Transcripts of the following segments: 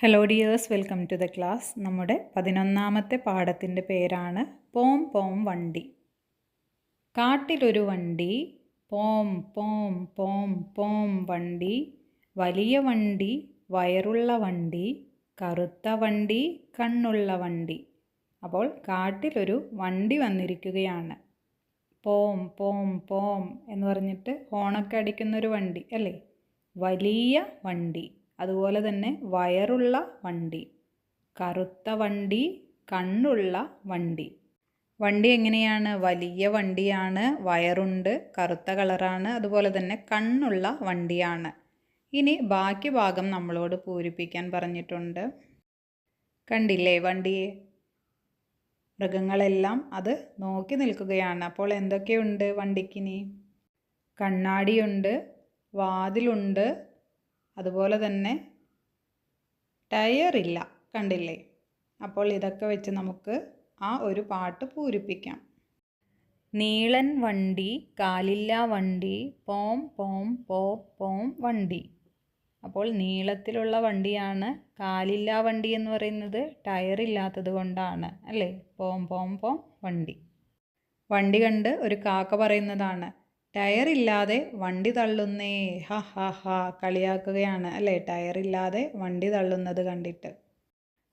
Hello dears welcome to the class നമ്മുടെ പതിനൊന്നാമത്തെ പാഠത്തിന്റെ പേരാണ് പോം പോം വണ്ടി. കാട്ടിലൊരു വണ്ടി പോം പോം പോം പോം വണ്ടി വലിയ വണ്ടി വയറുള്ള വണ്ടി കറുത്ത വണ്ടി കണ്ണുള്ള വണ്ടി. അപ്പോൾ കാട്ടിലൊരു വണ്ടി വന്നിരിക്കുകയാണ്. പോം പോം പോം എന്ന് പറഞ്ഞിട്ട് ഹോണൊക്കെ അടിക്കുന്നൊരു വണ്ടി അല്ലേ? വലിയ വണ്ടി. അതുപോലെ തന്നെ വയറുള്ള വണ്ടി കറുത്ത വണ്ടി കണ്ണുള്ള വണ്ടി. വണ്ടി എങ്ങനെയാണ്? വലിയ വണ്ടിയാണ് വയറുണ്ട് കറുത്ത കളറാണ് അതുപോലെ തന്നെ കണ്ണുള്ള വണ്ടിയാണ്. ഇനി ബാക്കി ഭാഗം നമ്മളോട് പൂരിപ്പിക്കാൻ പറഞ്ഞിട്ടുണ്ട്. കണ്ടില്ലേ വണ്ടിയെ മൃഗങ്ങളെല്ലാം അത് നോക്കി നിൽക്കുകയാണ്. അപ്പോൾ എന്തൊക്കെയുണ്ട് വണ്ടിക്കിനി? കണ്ണാടിയുണ്ട് വാതിലുണ്ട് അതുപോലെ തന്നെ ടയറില്ല കണ്ടില്ലേ? അപ്പോൾ ഇതൊക്കെ വെച്ച് നമുക്ക് ആ ഒരു പാട്ട് പൂരിപ്പിക്കാം. നീളൻ വണ്ടി കാലില്ല വണ്ടി പോം പോം പോ പോം വണ്ടി. അപ്പോൾ നീളത്തിലുള്ള വണ്ടിയാണ് കാലില്ല വണ്ടി എന്ന് പറയുന്നത് ടയർ ഇല്ലാത്തത് കൊണ്ടാണ് അല്ലേ? പോം പോം പോം വണ്ടി. വണ്ടി കണ്ട് ഒരു കാക്ക പറയുന്നതാണ് ടയറില്ലാതെ വണ്ടി തള്ളുന്നേ ഹ ഹ ഹ കളിയാക്കുകയാണ്. അല്ലേ? ടയറില്ലാതെ വണ്ടി തള്ളുന്നത് കണ്ടിട്ട്.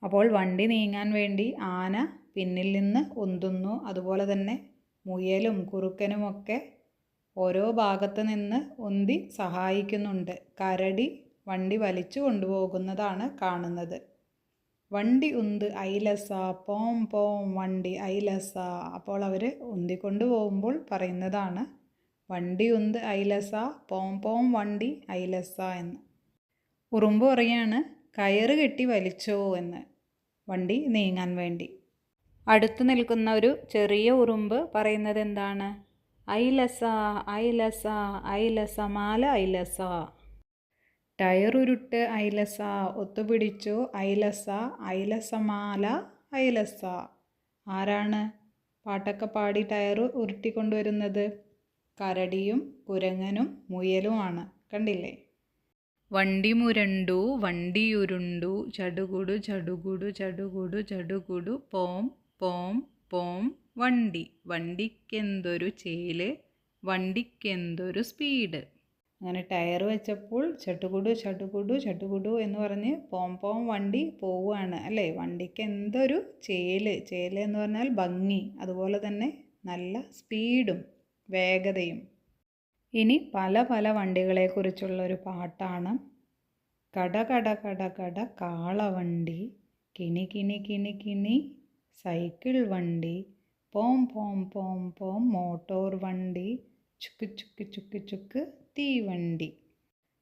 അപ്പോൾ വണ്ടി നീങ്ങാൻ വേണ്ടി ആന പിന്നിൽ നിന്ന് ഉന്തുന്നു. അതുപോലെ തന്നെ മുയലും കുറുക്കനുമൊക്കെ ഓരോ ഭാഗത്ത് നിന്ന് ഉന്തി സഹായിക്കുന്നുണ്ട്. കരടി വണ്ടി വലിച്ചു കൊണ്ടുപോകുന്നതാണ് കാണുന്നത്. വണ്ടി ഉന്ത് ഐലസ പോം പോം വണ്ടി ഐലസ. അപ്പോൾ അവർ ഉന്തിക്കൊണ്ടു പോകുമ്പോൾ പറയുന്നതാണ് വണ്ടി ഉന്ത് ഐലസ പോം പോം വണ്ടി ഐലസ എന്ന്. ഉറുമ്പ് പറയാണ് കയറ് കെട്ടി വലിച്ചോ എന്ന്. വണ്ടി നീങ്ങാൻ വേണ്ടി. അടുത്ത് നിൽക്കുന്ന ഒരു ചെറിയ ഉറുമ്പ് പറയുന്നത് എന്താണ്? ഐലസ ഐലസ ഐലസ മാല ഐലസ ടയറുരുട്ട് ഐലസ ഒത്തുപിടിച്ചു ഐലസ ഐലസമാല ഐലസ ആരാണ്? പാട്ടൊക്കെ പാടി ടയർ ഉരുട്ടിക്കൊണ്ടുവരുന്നത് കരടിയും കുരങ്ങനും മുയലുമാണ്. കണ്ടില്ലേ? വണ്ടി മുരണ്ടു വണ്ടിയുരുണ്ടു ചടുകുടു ചടുകുടു ചടുകുടു ചടുകുടു പോം പോം പോം വണ്ടി. വണ്ടിക്കെന്തൊരു ചേൽ വണ്ടിക്കെന്തൊരു സ്പീഡ്. അങ്ങനെ ടയർ വെച്ചപ്പോൾ ചട്ടുകുടു ചട്ടുകുടു ചട്ടുകുടു എന്ന് പറഞ്ഞ് പോം പോം വണ്ടി പോവുകയാണ്. അല്ലേ? വണ്ടിക്ക് എന്തൊരു ചേൽ. ചേൽ എന്ന് പറഞ്ഞാൽ ഭംഗി. അതുപോലെ തന്നെ നല്ല സ്പീഡും. വേഗതയും. ഇനി പല പല വണ്ടികളെക്കുറിച്ചുള്ള ഒരു പാട്ടാണ്. കട കട കട കട കാളവണ്ടി കിണി കിണി കിണി കിണി സൈക്കിൾ വണ്ടി പോം പോം പോം പോം മോട്ടോർ വണ്ടി ചുക്ക് ചുക്ക് ചുക്ക് ചുക്ക് തീവണ്ടി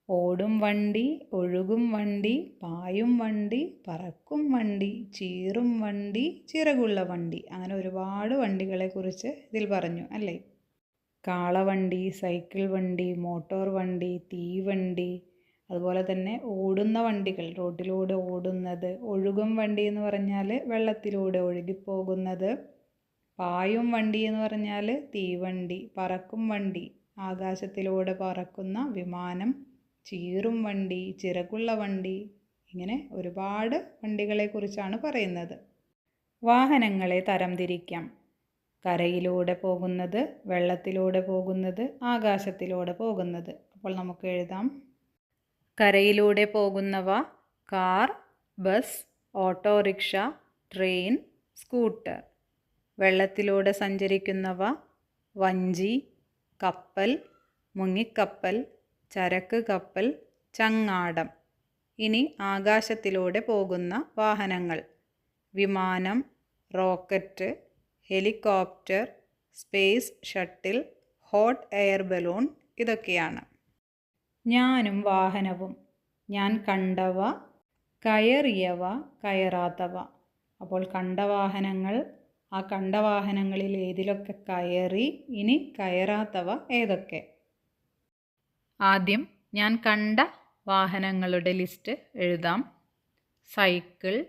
ഓടും വണ്ടി ഒഴുകും വണ്ടി പായും വണ്ടി പറക്കും വണ്ടി ചീറും വണ്ടി ചിറകുള്ള വണ്ടി. അങ്ങനെ ഒരുപാട് വണ്ടികളെക്കുറിച്ച് ഇതിൽ പറഞ്ഞു അല്ലേ? കാളവണ്ടി സൈക്കിൾ വണ്ടി മോട്ടോർ വണ്ടി തീവണ്ടി അതുപോലെ തന്നെ ഓടുന്ന വണ്ടികൾ. റോഡിലൂടെ ഓടുന്നത് ഒഴുകും വണ്ടി എന്ന് പറഞ്ഞാൽ വെള്ളത്തിലൂടെ ഒഴുകിപ്പോകുന്നത് പായും വണ്ടി എന്ന് പറഞ്ഞാൽ തീവണ്ടി പറക്കും വണ്ടി ആകാശത്തിലൂടെ പറക്കുന്ന വിമാനം ചീറും വണ്ടി ചിറകുള്ള വണ്ടി ഇങ്ങനെ ഒരുപാട് വണ്ടികളെക്കുറിച്ചാണ് പറയുന്നത്. വാഹനങ്ങളെ തരംതിരിക്കാം കരയിലൂടെ പോകുന്നത് വെള്ളത്തിലൂടെ പോകുന്നത് ആകാശത്തിലൂടെ പോകുന്നത്. അപ്പോൾ നമുക്ക് എഴുതാം. കരയിലൂടെ പോകുന്നവ car bus autorickshaw train scooter. വെള്ളത്തിലൂടെ സഞ്ചരിക്കുന്നവ വഞ്ചി കപ്പൽ മുങ്ങിക്കപ്പൽ ചരക്ക് കപ്പൽ ചങ്ങാടം. ഇനി ആകാശത്തിലൂടെ പോകുന്ന വാഹനങ്ങൾ. വിമാനം rocket helicopter space shuttle hot air balloon ഇതൊക്കെയാണ്. ഞാനും വാഹനവും. ഞാൻ കണ്ടവ കയറിയവ കയറാത്തവ. അപ്പോൾ കണ്ട വാഹനങ്ങൾ ആ കണ്ട വാഹനങ്ങളിൽ ഏതിലൊക്കെ കയറി ഇനി കയറാത്തവ ഏതൊക്കെ? ആദ്യം ഞാൻ കണ്ട വാഹനങ്ങളുടെ ലിസ്റ്റ് എഴുതാം. Cycle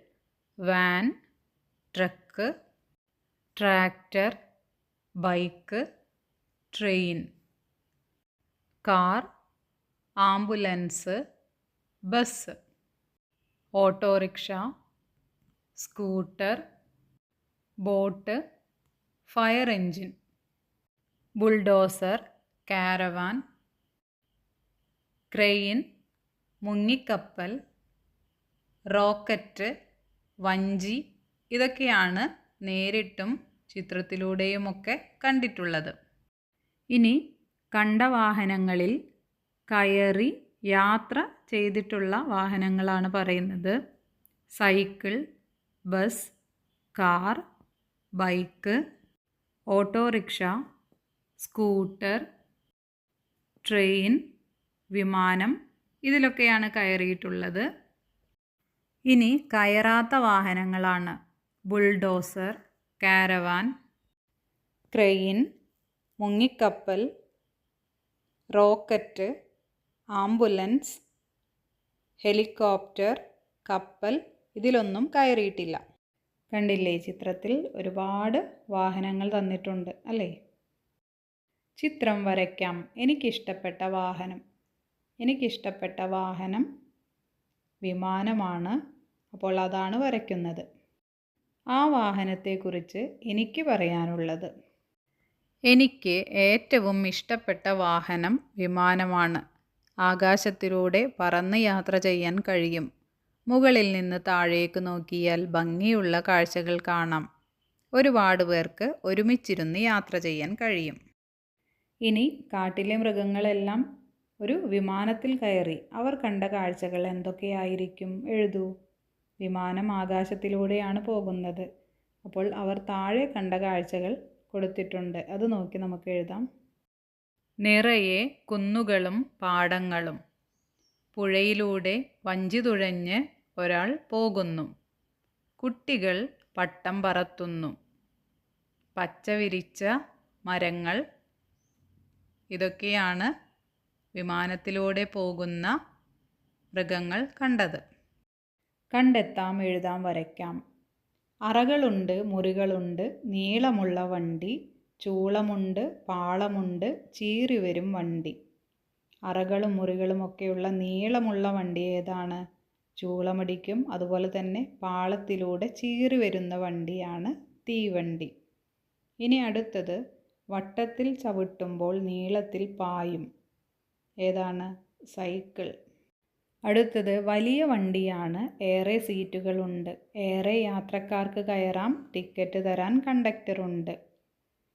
van truck tractor bike train car ambulance bus autorickshaw scooter boat fire engine bulldozer caravan crane മുങ്ങിക്കപ്പൽ rocket വഞ്ചി ഇതൊക്കെയാണ് നേരിട്ടും ചിത്രത്തിലൂടെയുമൊക്കെ കണ്ടിട്ടുള്ളത്. ഇനി കണ്ട വാഹനങ്ങളിൽ കയറി യാത്ര ചെയ്തിട്ടുള്ള വാഹനങ്ങളാണ് പറയുന്നത്. Cycle bus car bike autorickshaw scooter train വിമാനം ഇതിലൊക്കെയാണ് കയറിയിട്ടുള്ളത്. ഇനി കയറാത്ത വാഹനങ്ങളാണ്. ബുൾഡോസർ കാരവാൻ ക്രെയിൻ മുങ്ങിക്കപ്പൽ റോക്കറ്റ് ആംബുലൻസ് ഹെലികോപ്റ്റർ കപ്പൽ ഇതിലൊന്നും കയറിയിട്ടില്ല. കണ്ടില്ലേ ചിത്രത്തിൽ ഒരുപാട് വാഹനങ്ങൾ തന്നിട്ടുണ്ട് അല്ലേ? ചിത്രം വരയ്ക്കാം. എനിക്കിഷ്ടപ്പെട്ട വാഹനം. എനിക്കിഷ്ടപ്പെട്ട വാഹനം വിമാനമാണ്. അപ്പോൾ അതാണ് വരയ്ക്കുന്നത്. ആ വാഹനത്തെക്കുറിച്ച് എനിക്ക് പറയാനുള്ളത്. എനിക്ക് ഏറ്റവും ഇഷ്ടപ്പെട്ട വാഹനം വിമാനമാണ്. ആകാശത്തിലൂടെ പറന്ന് യാത്ര ചെയ്യാൻ കഴിയും. മുകളിൽ നിന്ന് താഴേക്ക് നോക്കിയാൽ ഭംഗിയുള്ള കാഴ്ചകൾ കാണാം. ഒരുപാട് പേർക്ക് ഒരുമിച്ചിരുന്ന് യാത്ര ചെയ്യാൻ കഴിയും. ഇനി കാട്ടിലെ മൃഗങ്ങളെല്ലാം ഒരു വിമാനത്തിൽ കയറി അവർ കണ്ട കാഴ്ചകൾ എന്തൊക്കെയായിരിക്കും? എഴുതൂ. വിമാനം ആകാശത്തിലൂടെയാണ് പോകുന്നത്. അപ്പോൾ അവർ താഴെ കണ്ട കാഴ്ചകൾ കൊടുത്തിട്ടുണ്ട്. അത് നോക്കി നമുക്ക് എഴുതാം. നിറയെ കുന്നുകളും പാടങ്ങളും. പുഴയിലൂടെ വഞ്ചി തുഴഞ്ഞ് ഒരാൾ പോകുന്നു. കുട്ടികൾ പട്ടം പറത്തുന്നു. പച്ചവിരിച്ച മരങ്ങൾ. ഇതൊക്കെയാണ് വിമാനത്തിലൂടെ പോകുന്ന മൃഗങ്ങൾ കണ്ടത്. കണ്ടെത്താം എഴുതാം വരയ്ക്കാം. അറകളുണ്ട് മുറികളുണ്ട് നീളമുള്ള വണ്ടി ചൂളമുണ്ട് പാളമുണ്ട് ചീറി വരും വണ്ടി. അറകളും മുറികളും ഒക്കെയുള്ള നീളമുള്ള വണ്ടി ഏതാണ്? ചൂളമടിക്കും അതുപോലെ തന്നെ പാളത്തിലൂടെ ചീറി വരുന്ന വണ്ടിയാണ് തീവണ്ടി. ഇനി അടുത്തത് വട്ടത്തിൽ ചവിട്ടുമ്പോൾ നീളത്തിൽ പായും. ഏതാണ്? സൈക്കിൾ. അടുത്തത് വലിയ വണ്ടിയാണ്. ഏറെ സീറ്റുകളുണ്ട്. ഏറെ യാത്രക്കാർക്ക് കയറാം. ടിക്കറ്റ് തരാൻ കണ്ടക്ടറുണ്ട്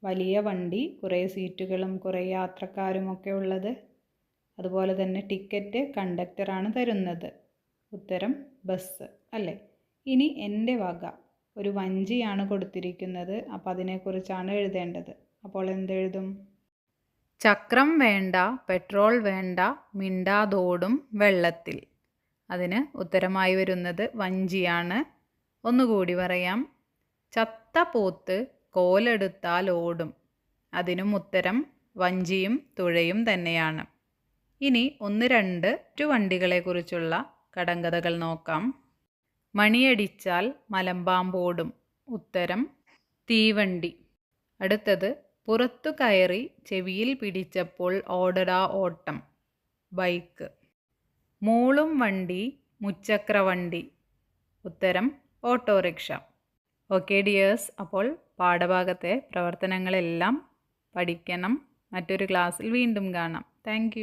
വലിയ വണ്ടി കുറേ സീറ്റുകളും കുറേ യാത്രക്കാരുമൊക്കെ ഉള്ളത്. അതുപോലെ തന്നെ ടിക്കറ്റ് കണ്ടക്ടറാണ് തരുന്നത്. ഉത്തരം ബസ് അല്ലേ? ഇനി എന്റെ വക. ഒരു വഞ്ചിയാണ് കൊടുത്തിരിക്കുന്നത്. അപ്പോൾ അതിനെക്കുറിച്ചാണ് എഴുതേണ്ടത്. അപ്പോൾ എന്തെഴുതും? ചക്രം വേണ്ട പെട്രോൾ വേണ്ട മിണ്ടാതോടും വെള്ളത്തിൽ. അതിന് ഉത്തരമായി വരുന്നത് വഞ്ചിയാണ്. ഒന്നുകൂടി പറയാം. ചത്ത പോത്ത് കോലെടുത്താൽ ഓടും അതിനും ഉത്തരം വഞ്ചിയും തുഴയും തന്നെയാണ്. ഇനി ഒന്ന് രണ്ട് വണ്ടികളെക്കുറിച്ചുള്ള കടങ്കഥകൾ നോക്കാം. മണിയടിച്ചാൽ മലമ്പാമ്പോടും. ഉത്തരം തീവണ്ടി. അടുത്തത് പുറത്തു കയറി ചെവിയിൽ പിടിച്ചപ്പോൾ ഓടടാ ഓട്ടം. ബൈക്ക്. മൂളും വണ്ടി മുച്ചക്ര വണ്ടി ഉത്തരം ഓട്ടോറിക്ഷ. ഓക്കെ ഡിയേഴ്സ് അപ്പോൾ പാഠഭാഗത്തെ പ്രവർത്തനങ്ങളെല്ലാം പഠിക്കണം. മറ്റൊരു ക്ലാസ്സിൽ വീണ്ടും കാണാം. താങ്ക്